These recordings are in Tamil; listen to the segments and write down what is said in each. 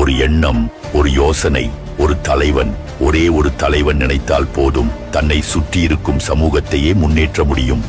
ஒரு எண்ணம் ஒரு யோசனை ஒரு தலைவன். ஒரே ஒரு தலைவன் நினைத்தால் போதும். தன்னை சுற்றியிருக்கும் சமூகத்தையே முன்னேற்ற முடியும்.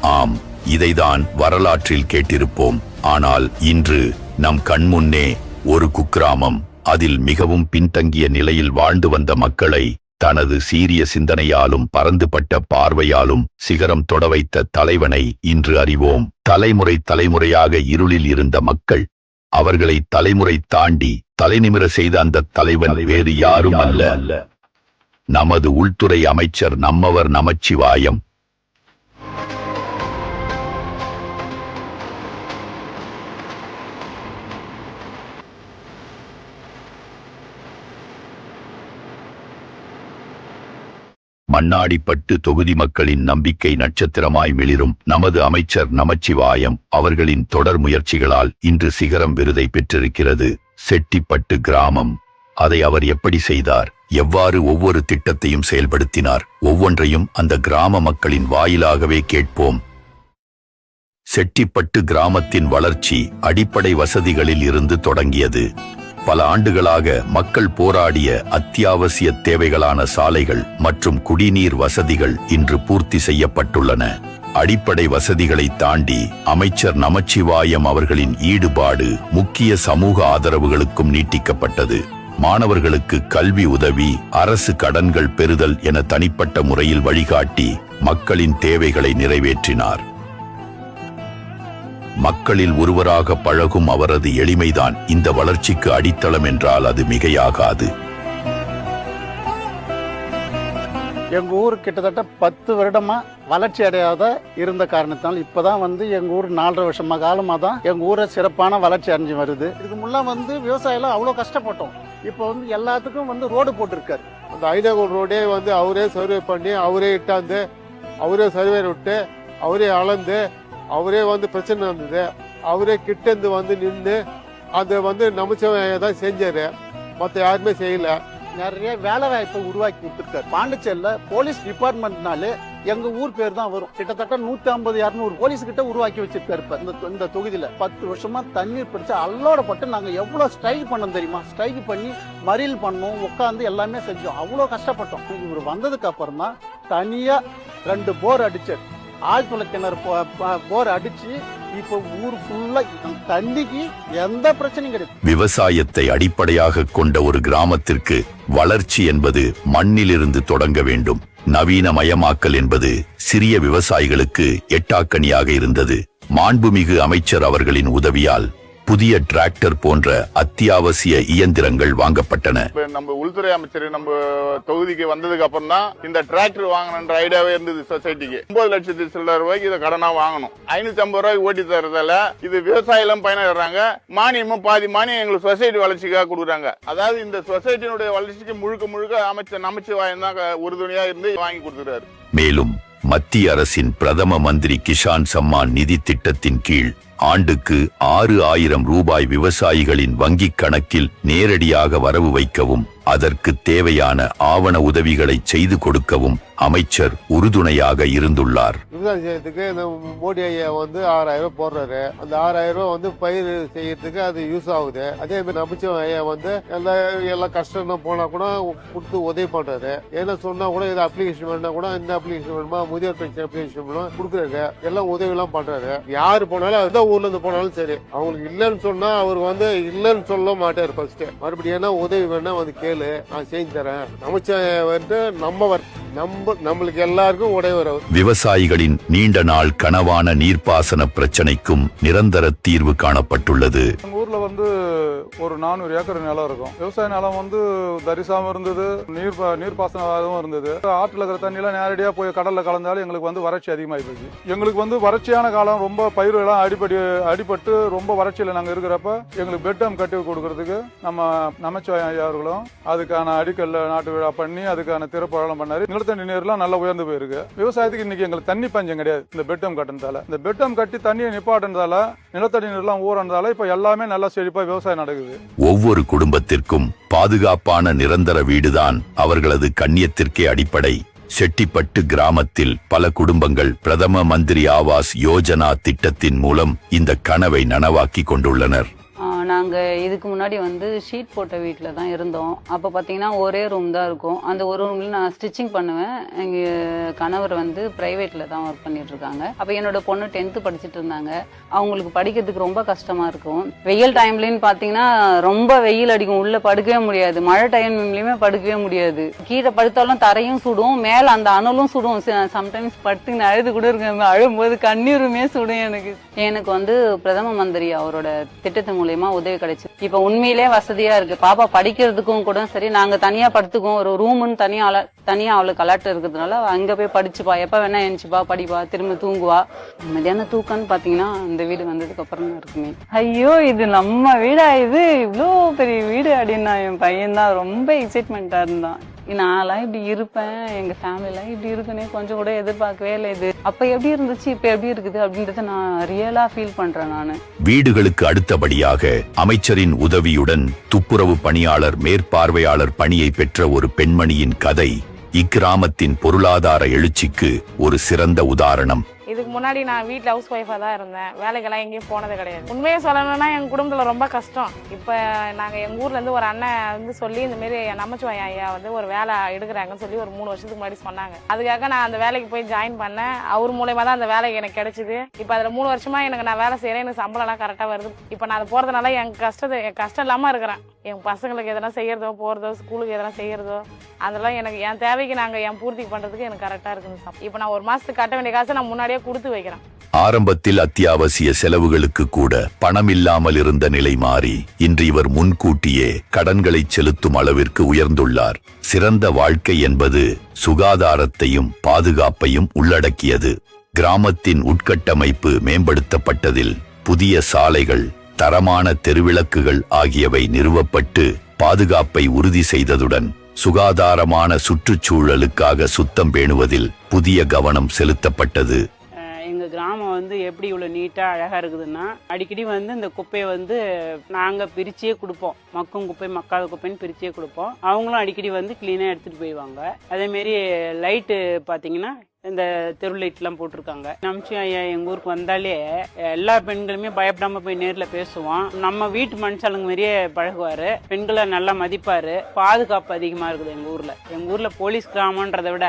ஆம் இதைதான் வரலாற்றில் கேட்டிருப்போம். ஆனால் இன்று நம் கண்முன்னே ஒரு குக்கிராமம் அதில் மிகவும் பின்தங்கிய நிலையில் வாழ்ந்து வந்த மக்களை தனது சீரிய சிந்தனையாலும் பறந்துபட்ட பார்வையாலும் சிகரம் தொட வைத்த தலைவனை இன்று அறிவோம். தலைமுறை தலைமுறையாக இருளில் இருந்த மக்கள் அவர்களை தலைமுறை தாண்டி தலைநிமிர செய்த அந்த தலைவன் வேறு யாரும் அல்ல நமது உள்துறை அமைச்சர் நம்மவர் நமச்சிவாயம் மண்ணாடிப்பட்டு தொகுதி மக்களின் நம்பிக்கை நட்சத்திரமாய் மிளிரும். நமது அமைச்சர் நமச்சிவாயம் அவர்களின் தொடர் முயற்சிகளால் இன்று சிகரம் விருதை பெற்றிருக்கிறது. செட்டிப்பட்டு கிராமம். அதை அவர் எப்படி செய்தார்? எவ்வாறு ஒவ்வொரு திட்டத்தையும் செயல்படுத்தினார்? ஒவ்வொன்றையும் அந்த கிராம மக்களின் வாயிலாகவே கேட்போம். செட்டிப்பட்டு கிராமத்தின் வளர்ச்சி அடிப்படை வசதிகளில் இருந்து தொடங்கியது. பல ஆண்டுகளாக மக்கள் போராடிய அத்தியாவசிய தேவைகளான சாலைகள் மற்றும் குடிநீர் வசதிகள் இன்று பூர்த்தி செய்யப்பட்டுள்ளன. அடிப்படை வசதிகளை தாண்டி அமைச்சர் நமச்சிவாயம் அவர்களின் ஈடுபாடு முக்கிய சமூக ஆதரவுகளுக்கும் நீட்டிக்கப்பட்டது. மாணவர்களுக்கு கல்வி உதவி அரசு கடன்கள் பெறுதல் என தனிப்பட்ட முறையில் வழிகாட்டி மக்களின் தேவைகளை நிறைவேற்றினார். மக்களில் ஒருவராக பழகும் அவரது எளிமைதான் இந்த வளர்ச்சிக்கு அடித்தளம் என்றால் அது மிகையாகாது. எங்கள் ஊர் கிட்டத்தட்ட பத்து வருடமா வளர்ச்சி அடையாத இருந்த காரணத்தினால் இப்பதான் வந்து எங்கள் ஊர் நாலரை வருஷமா காலமாக தான் எங்கள் ஊரை சிறப்பான வளர்ச்சி அடைஞ்சு வருது. இதுக்கு முன்னே வந்து விவசாயிலாம் அவ்வளோ கஷ்டப்பட்டோம். இப்போ வந்து எல்லாத்துக்கும் வந்து ரோடு போட்டிருக்காரு. அந்த ஐதகோல் ரோடே வந்து அவரே சர்வே பண்ணி அவரே இட்டாந்து அவரே சர்வே விட்டு அவரே அளந்து அவரே வந்து பிரச்சனை இருந்தது. அவரே கிட்டேருந்து வந்து நின்று அதை வந்து நமச்சவன் தான் செஞ்சாரு. மற்ற யாருமே செய்யல. நிறைய வேலை வாய்ப்பை உருவாக்கி கொடுத்துருக்காரு பாண்டிச்சேரியில் போலீஸ் டிபார்ட்மெண்ட்னாலே எங்க ஊர் பேர் தான் வரும். கிட்டத்தட்ட நூத்தி ஐம்பது இரநூறு போலீஸ் கிட்ட உருவாக்கி வச்சிருக்காரு இப்ப இந்த இந்த தொகுதியில. பத்து வருஷமா தண்ணீர் பிடிச்சு அல்லோடப்பட்டு நாங்க எவ்வளவு ஸ்ட்ரைக் பண்ணோம் தெரியுமா? ஸ்ட்ரைக் பண்ணி மறியல் பண்ணோம் உட்காந்து எல்லாமே செஞ்சோம். அவ்வளவு கஷ்டப்பட்டோம். இவர் வந்ததுக்கு அப்புறம் தான் தனியா ரெண்டு போர் அடிச்சார். ஆழ்துளை கிணறு போர் அடிச்சு இப்ப ஊர் ஃபுல்லா தண்ணிக்கு எந்த பிரச்சனையும் கிடையாது. விவசாயத்தை அடிப்படையாக கொண்ட ஒரு கிராமத்திற்கு வளர்ச்சி என்பது மண்ணிலிருந்து தொடங்க வேண்டும். நவீனமயமாக்கல் என்பது சிறிய விவசாயிகளுக்கு எட்டாக்கணியாக இருந்தது. மாண்புமிகு அமைச்சர் அவர்களின் உதவியால் புதிய டிராக்டர் போன்ற அத்தியாவசிய இயந்திரங்கள் வாங்கப்பட்டன. நம்ம உள்துறை அமைச்சர் நம்ம தொகுதிக்கு வந்ததுக்கு அப்புறம் தான் இந்த டிராக்டர் வாங்கணுன்ற ஐடியாவே இருந்தது சொசைட்டிக்கு. ஒன்பது லட்சத்தி சில்லற ரூபாய்க்கு இதை கடனா வாங்கணும். ஐநூத்தி ஐம்பது ரூபாய்க்கு ஓட்டி தரதால இது விவசாயிகளும் பயனடைறாங்க. மானியமும் பாதி மானியம் எங்களுக்கு சொசைட்டி வளர்ச்சிக்காக கொடுக்குறாங்க. அதாவது இந்த சொசைட்டியினுடைய வளர்ச்சிக்கு முழுக்க முழுக்க அமைச்சர் நமச்சிவாயம் தான் உறுதுணையா இருந்து வாங்கி கொடுத்துறாரு மேலும் மத்திய அரசின் பிரதம மந்திரி கிஷான் சம்மான் நிதி திட்டத்தின் கீழ் ஆண்டுக்கு ஆறு ஆயிரம் ரூபாய் விவசாயிகளின் வங்கிக் கணக்கில் நேரடியாக வரவு வைக்கவும். அதற்கு தேவையான ஆவண உதவிகளை செய்து கொடுக்கவும் அமைச்சர் உறுதுணையாக இருந்துள்ளார். விவசாயம் செய்யறதுக்கு இந்த மோடி ஐயா வந்து ஆறாயிரம் ரூபாய் போடுறாரு. அந்த ஆறாயிரம் ரூபாய் வந்து பயிர் செய்யறதுக்கு அது யூஸ் ஆகுது. அதே மாதிரி அமைச்சர் ஐயா வந்து எல்லா எல்லா கஷ்டம் போனா கூட கொடுத்து உதவி பண்றாரு. ஏன்னா சொன்னா கூட இது அப்ளிகேஷன் வேணா கூட இந்த அப்ளிகேஷன் வேணுமா முதியோர் பென்ஷன் அப்ளிகேஷன் வேணுமா கொடுக்குறாரு. எல்லாம் உதவி எல்லாம் பண்றாரு. யாரு போனாலும் எந்த ஊர்ல இருந்து போனாலும் சரி. அவங்களுக்கு இல்லைன்னு சொன்னா அவர் வந்து இல்லைன்னு சொல்ல மாட்டார் ஃபர்ஸ்ட் மறுபடியும் என்ன உதவி வேணா வந்து கேளு நான் செஞ்சு தரேன். அமைச்சர் வந்து நம்மவர் நம்ம நம்மளுக்கு எல்லாருக்கும் உடையவர் விவசாயிகளின் நீண்ட நாள் கனவான நீர்ப்பாசன பிரச்சனைக்கும் நிரந்தர தீர்வு காணப்பட்டுள்ளது. எங்க ஊர்ல வந்து ஒரு நானூறு ஏக்கர் நிலம் இருக்கும். விவசாய நிலம் வந்து தரிசாம இருந்தது நீர் பா- நீர்ப்பாசனமாகவும் இருந்தது. ஆற்றுல இருக்கிற தண்ணியெல்லாம் நேரடியா போய் கடல்ல கலந்தாலும் எங்களுக்கு வந்து வறட்சி அதிகமாகி போச்சு. எங்களுக்கு வந்து வறட்சியான காலம் ரொம்ப பயிர்கள்லாம் அடிப்படி அடிபட்டு ரொம்ப வறட்சியில நாங்க இருக்கிறப்ப எங்களுக்கு பெட்டம் கட்டி கொடுக்கறதுக்கு நம்ம நமச்சிவாயம் ஐயா அவர்களும் அதுக்கான அடிக்கல்ல நாட்டு விழா பண்ணி அதுக்கான திறப்பழம் பண்ணாரு. நிலத்தடி நீர்லாம் நல்லா உயர்ந்து போயிருக்கு. விவசாயத்துக்கு இன்னைக்கு எங்களுக்கு தண்ணி பஞ்சம் கிடையாது. இந்த பெட்டம் கட்டினதால. இந்த பெட்டம் கட்டி தண்ணியை நிப்பாட்டினதால நிலத்தடி நீர்லாம் ஊறனதால இப்ப எல்லாமே நல்லா செழிப்பா விவசாயம் நடக்குது. ஒவ்வொரு குடும்பத்திற்கும் பாதுகாப்பான நிரந்தர வீடுதான் அவர்களது கண்ணியத்திற்கே அடிப்படை. செட்டிப்பட்டு கிராமத்தில் பல குடும்பங்கள் பிரதம மந்திரி ஆவாஸ் யோஜனா திட்டத்தின் மூலம் இந்த கனவை நனவாக்கி கொண்டுள்ளனர். நாங்கள் இதுக்கு முன்னாடி வந்து ஷீட் போட்ட வீட்டில் தான் இருந்தோம். அப்போ பார்த்தீங்கன்னா ஒரே ரூம் தான் இருக்கும். அந்த ஒரு ரூமில் நான் ஸ்டிச்சிங் பண்ணுவேன். எங்கள் கணவர் வந்து ப்ரைவேட்டில் தான் ஒர்க் பண்ணிட்டுருக்காங்க அப்போ என்னோட பொண்ணு டென்த்து படிச்சுட்டு இருந்தாங்க. அவங்களுக்கு படிக்கிறதுக்கு ரொம்ப கஷ்டமாக இருக்கும். வெயில் டைம்லன்னு பார்த்தீங்கன்னா ரொம்ப வெயில் அடிக்கும். உள்ளே படுக்கவே முடியாது. மழை டைம்லையுமே படுக்கவே முடியாது. கீழே படுத்தாலும் தரையும் சுடும். மேலே அந்த அனலும் சுடும். சம்டைம்ஸ் படுத்து அழுது கூட இருக்கேன் அழும்போது கண்ணீருமே சுடும் எனக்கு. எனக்கு வந்து பிரதம மந்திரி அவரோட திட்டத்தின் மூலயமா உதவி கிடைச்சு. இப்ப உண்மையிலே வசதியா இருக்கு. பாப்பா படிக்கிறதுக்கும் கூட சரி நாங்க தனியா படுத்துக்குவோம். ஒரு ரூம்னு தனியா அல- தனியா அவளுக்கு அலர்ட் இருக்கிறதுனால அங்க போய் படிச்சுப்பா. எப்ப வேணா எழுந்துச்சுப்பா படிப்பா திரும்ப தூங்குவா. மத்தியான தூக்கம்னு பாத்தீங்கன்னா இந்த வீடு வந்ததுக்கு அப்புறம் தான் இருக்குமே. ஐயோ இது நம்ம வீடா இது? இவ்வளோ பெரிய வீடு அப்படின்னா என் பையன் தான் ரொம்ப எக்ஸைட்மெண்டா இருந்தான். நான்லாம் இப்படி இருப்பேன் எங்கள் ஃபேமிலிலாம் இப்படி இருக்குன்னே கொஞ்சம் கூட எதிர்பார்க்கவே இல்லை இது. அப்போ எப்படி இருந்துச்சு இப்போ எப்படி இருக்குது அப்படின்றத நான் ரியலாக ஃபீல் பண்ணுறேன் நான். வீடுகளுக்கு அடுத்தபடியாக அமைச்சரின் உதவியுடன் துப்புரவு பணியாளர் மேற்பார்வையாளர் பணியை பெற்ற ஒரு பெண்மணியின் கதை இக்கிராமத்தின் பொருளாதார எழுச்சிக்கு ஒரு சிறந்த உதாரணம். இதுக்கு முன்னாடி நான் வீட்டில் ஹவுஸ் ஒய்ஃபாக தான் இருந்தேன். வேலைக்கெல்லாம் எங்கேயும் போனது கிடையாது. உண்மையை சொல்லணும்னா எங்கள் குடும்பத்தில் ரொம்ப கஷ்டம். இப்போ நாங்கள் எங்கள் ஊர்லேருந்து ஒரு அண்ணன் வந்து சொல்லி இந்த மாரி நமச்சிவாய் ஐயா வந்து ஒரு வேலை எடுக்கிறாங்கன்னு சொல்லி ஒரு மூணு வருஷத்துக்கு முன்னாடி சொன்னாங்க. அதுக்காக நான் அந்த வேலைக்கு போய் ஜாயின் பண்ணேன். அவர் மூலயமா தான் அந்த வேலை எனக்கு கிடைச்சிது. இப்போ அதில் மூணு வருஷமாக எனக்கு நான் வேலை செய்கிறேன் எனக்கு சம்பளம்லாம் கரெக்டாக வருது. இப்போ நான் அது போகிறதுனால என் கஷ்டத்தை என் கஷ்டம் இல்லாமல் இருக்கிறேன். என் பசங்களுக்கு எதனா செய்கிறதோ போகிறதோ ஸ்கூலுக்கு எதனா செய்கிறதோ அதெல்லாம் எனக்கு என் தேவைக்கு நாங்கள் என் பூர்த்தி பண்ணுறதுக்கு எனக்கு கரெக்டாக இருக்குது இப்போ நான் ஒரு மாதத்துக்கு கட்ட வேண்டிய காசை நான் முன்னாடியே கொடுத்து வைக்கிறான். ஆரம்பத்தில் அத்தியாவசிய செலவுகளுக்கு கூட பணம் இல்லாமல் இருந்த நிலை மாறி இன்று இவர் முன்கூட்டியே கடன்களை செலுத்தும் அளவிற்கு உயர்ந்துள்ளார். சிறந்த வாழ்க்கை என்பது சுகாதாரத்தையும் பாதுகாப்பையும் உள்ளடக்கியது. கிராமத்தின் உட்கட்டமைப்பு மேம்படுத்தப்பட்டதில் புதிய சாலைகள் தரமான தெருவிளக்குகள் ஆகியவை நிறுவப்பட்டு பாதுகாப்பை உறுதி செய்ததுடன் சுகாதாரமான சுற்றுச்சூழலுக்காக சுத்தம் பேணுவதில் புதிய கவனம் செலுத்தப்பட்டது. கிராமம் வந்து எப்படி இவ்வளோ நீட்டாக அழகாக இருக்குதுன்னா அடிக்கடி வந்து இந்த குப்பையை வந்து நாங்கள் பிரிச்சே கொடுப்போம். மக்கும் குப்பை மக்காத குப்பைன்னு பிரிச்சே கொடுப்போம். அவங்களும் அடிக்கடி வந்து க்ளீனாக எடுத்துகிட்டு போயிடுவாங்க. அதேமாரி லைட்டு பார்த்தீங்கன்னா இந்த தெரு லைட்லாம் போட்டிருக்காங்க. நம்ச்சி ஐயா எங்கள் ஊருக்கு வந்தாலே எல்லா பெண்களுமே பயப்படாமல் போய் நேரில் பேசுவோம் நம்ம வீட்டு மனுஷாளுங்க மாதிரியே பழகுவார். பெண்களை நல்லா மதிப்பார். பாதுகாப்பு அதிகமாக இருக்குது எங்கள் ஊரில். எங்கள் ஊரில் போலீஸ் கிராமன்றதை விட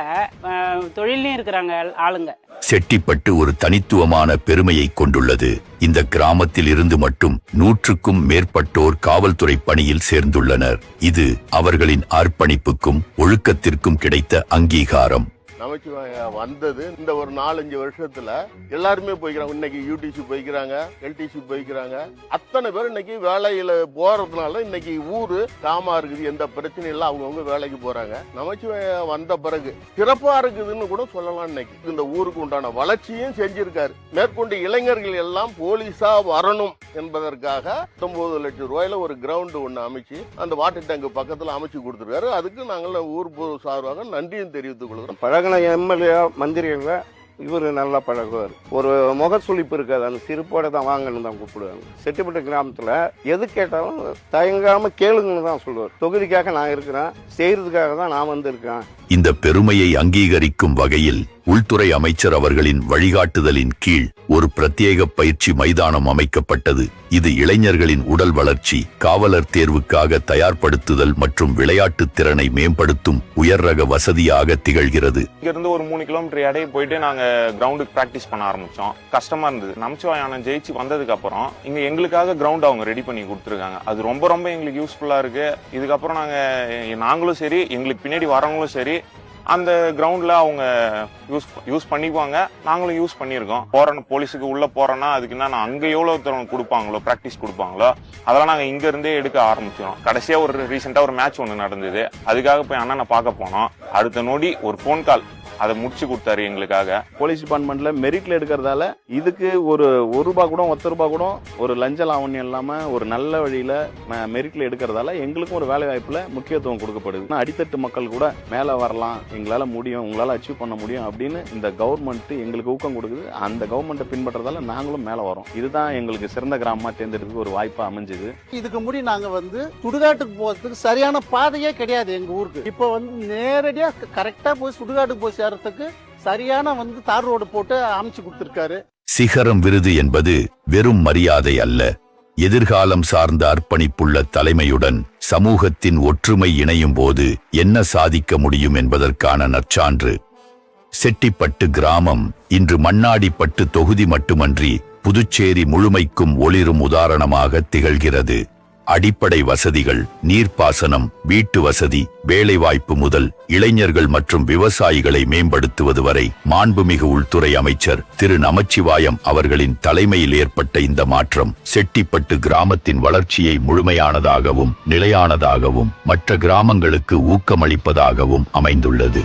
தொழிலையும் இருக்கிறாங்க ஆளுங்க. செட்டிப்பட்டு ஒரு தனித்துவமான பெருமையை கொண்டுள்ளது. இந்த கிராமத்தில் இருந்து மட்டும் நூற்றுக்கும் மேற்பட்டோர் காவல்துறை பணியில் சேர்ந்துள்ளனர். இது அவர்களின் அர்ப்பணிப்புக்கும் ஒழுக்கத்திற்கும் கிடைத்த அங்கீகாரம். நமச்சிவாய வந்தது. இந்த ஒரு நாலஞ்சு வருஷத்துல எல்லாருமே போய்க்கிறாங்க. இன்னைக்கு யூடிசி போய்க்கிறாங்க எல்டிசி போய்க்கிறாங்க. அத்தனை பேர் இன்னைக்கு வேலையில போறதுனால இன்னைக்கு ஊரு காமா இருக்குது. எந்த பிரச்சனையும் இல்லை. அவங்கவுங்க வேலைக்கு போறாங்க. நமச்சிவாய வந்த பிறகு சிறப்பா இருக்குதுன்னு கூட சொல்லலாம் இன்னைக்கு. இந்த ஊருக்கு உண்டான வளர்ச்சியும் செஞ்சிருக்காரு. மேற்கொண்டு இளைஞர்கள் எல்லாம் போலீஸா வரணும் என்பதற்காக 19 லட்சம் ரூபாயில ஒரு கிரவுண்டு ஒன்று அமைச்சு அந்த வாட்டர் டேங்க் பக்கத்தில் அமைச்சு கொடுத்துருக்காரு. அதுக்கு நாங்கள் ஊர் சார்பாக நன்றியும் தெரிவித்துக் கொள்கிறோம். பழகின எம்எல்ஏ மந்திரிங்க இவர் நல்லா பழகுவார். ஒரு முகசுளிப்பு இருக்காது. அந்த சிரிப்போட தான் வாங்கன்னு தான் கூப்பிடுவாங்க. செட்டிப்பட்டு கிராமத்தில் எது கேட்டாலும் தயங்காம கேளுங்கன்னு தான் சொல்லுவார். தொகுதிக்காக நான் இருக்கிறேன். செய்யறதுக்காக தான் நான் வந்திருக்கேன். இந்த பெருமையை அங்கீகரிக்கும் வகையில் உள்துறை அமைச்சர் அவர்களின் வழிகாட்டுதலின் கீழ் ஒரு பிரத்யேக பயிற்சி மைதானம் அமைக்கப்பட்டது. இது இளைஞர்களின் உடல் வளர்ச்சி காவலர் தேர்வுக்காக தயார்படுத்துதல் மற்றும் விளையாட்டு திறனை மேம்படுத்தும் உயர் ரக வசதியாக திகழ்கிறது. இங்கிருந்து ஒரு மூணு கிலோமீட்டர் இடையே போயிட்டு நாங்க கிரவுண்டுக்கு பிராக்டிஸ் பண்ண ஆரம்பிச்சோம். கஷ்டமா இருந்தது. நமச்சிவாயானம் ஜெயிச்சு வந்ததுக்கு அப்புறம் இங்க எங்களுக்காக கிரவுண்ட் அவங்க ரெடி பண்ணி கொடுத்துருக்காங்க. அது ரொம்ப ரொம்ப எங்களுக்கு யூஸ்ஃபுல்லா இருக்கு. இதுக்கப்புறம் நாங்க நாங்களும் சரி எங்களுக்கு பின்னாடி வரவங்களும் சரி அந்த கிரவுண்டில் அவங்க யூஸ் யூஸ் பண்ணிக்குவாங்க. நாங்களும் யூஸ் பண்ணியிருக்கோம். போறோம் போலீஸுக்கு உள்ளே போகிறோன்னா அதுக்கு என்ன அங்கே எவ்வளோ கொடுப்பாங்களோ ப்ராக்டிஸ் கொடுப்பாங்களோ அதெல்லாம் நாங்கள் இங்கேருந்தே எடுக்க ஆரம்பிச்சிடும் கடைசியாக ஒரு ரீசெண்டாக ஒரு மேட்ச் ஒன்று நடந்தது. அதுக்காக போய் அண்ணனை பார்க்க போனோம். அடுத்த நொடி ஒரு ஃபோன் கால் அதை முடிச்சு கொடுத்தாரு எங்களுக்காக. போலீஸ் டிபார்ட்மெண்ட்ல மெரிட்ல எடுக்கிறதால இதுக்கு ஒரு ஒரு ரூபா கூட ஒத்த ரூபா கூட ஒரு லஞ்ச லாவண்யம் இல்லாம ஒரு நல்ல வழியில மெரிட்ல எடுக்கிறதால எங்களுக்கும் ஒரு வேலை வாய்ப்புல முக்கியத்துவம் கொடுக்கப்படுது. அடித்தட்டு மக்கள் கூட மேல வரலாம் எங்களால முடியும் உங்களால அச்சீவ் பண்ண முடியும் அப்படின்னு இந்த கவர்மெண்ட் எங்களுக்கு ஊக்கம் கொடுக்குது. அந்த கவர்மெண்ட்டை பின்பற்றதால நாங்களும் மேல வரோம். இதுதான் எங்களுக்கு சிறந்த கிராமமா தேர்ந்தெடுக்க ஒரு வாய்ப்பா அமைஞ்சுது. இதுக்கு முடி நாங்க வந்து சுடுகாட்டுக்கு போறதுக்கு சரியான பாதையே கிடையாது எங்க ஊருக்கு. இப்போ வந்து நேரடியா கரெக்டா போய் சுடுகாட்டுக்கு போய் சேர்றதுக்கு சரியான வந்து தார் ரோடு போட்டு அமைச்சு கொடுத்துருக்காரு. சிகரம் விருது என்பது வெறும் மரியாதை அல்ல. எதிர்காலம் சார்ந்த அர்ப்பணிப்புள்ள தலைமையுடன் சமூகத்தின் ஒற்றுமை இணையும் போது என்ன சாதிக்க முடியும் என்பதற்கான நற்சான்று. செட்டிப்பட்டு கிராமம் இன்று மண்ணாடிப்பட்டு தொகுதி மட்டுமன்றி புதுச்சேரி முழுமைக்கும் ஒளிரும் உதாரணமாக திகழ்கிறது. அடிப்படை வசதிகள் நீர்ப்பாசனம் வீட்டு வசதி வேலைவாய்ப்பு முதல் இளைஞர்கள் மற்றும் விவசாயிகளை மேம்படுத்துவது வரை மாண்புமிகு உள்துறை அமைச்சர் திரு நமச்சிவாயம் அவர்களின் தலைமையில் ஏற்பட்ட இந்த மாற்றம் செட்டிப்பட்டு கிராமத்தின் வளர்ச்சியை முழுமையானதாகவும் நிலையானதாகவும் மற்ற கிராமங்களுக்கு ஊக்கமளிப்பதாகவும் அமைந்துள்ளது.